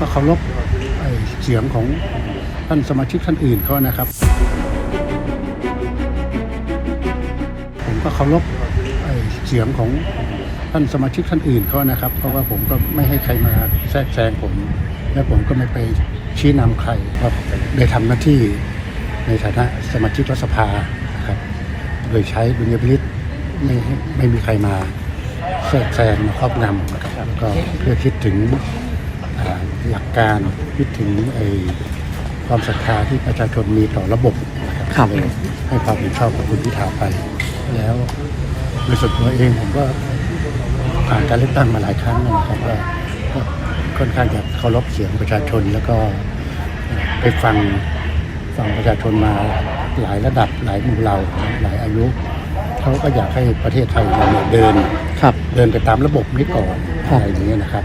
ก็เคารพเสียงของท่านสมาชิกท่านอื่นเขานะครับ ผมก็เคารพเสียงของท่านสมาชิกท่านอื่นเขานะครับ เพราะว่าผมก็ไม่ให้ใครมาแทรกแซงผม และผมก็ไม่ไปชี้นำใครก็ได้ทำหน้าที่ในฐานะสมาชิกรัฐสภานะครับโดยใช้ดุลยพินิษไม่ไม่มีใครมาแทรกแซงมาครอบงำนะครับก็เพื่อคิดถึง หลักการคิดถึงไอ้ความศรัทธาที่ประชาชนมีต่อระบบนะครับครับเลยให้ความเห็นชอบกับคุณพิธาไป แล้วโดยส่วนตัวเองผมก็ผ่านการเลือกตั้งมาหลายครั้งนะครับว่าก็ค่อนข้างจะเคารพเสียงประชาชนแล้วก็ไปฟังฟังประชาชนมาหลายระดับหลายหมู่เหล่าหลายอายุเขาก็อยากให้ประเทศไทยเราเนี่ยเดินครับเดินไปตามระบบนี้ก่อนครับอะไรอย่างเงี้ยนะครับ